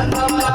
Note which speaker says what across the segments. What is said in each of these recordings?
Speaker 1: చంద్రమలా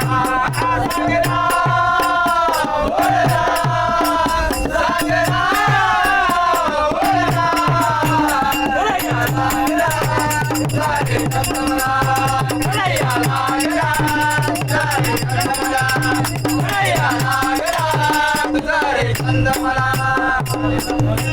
Speaker 1: नंद मला.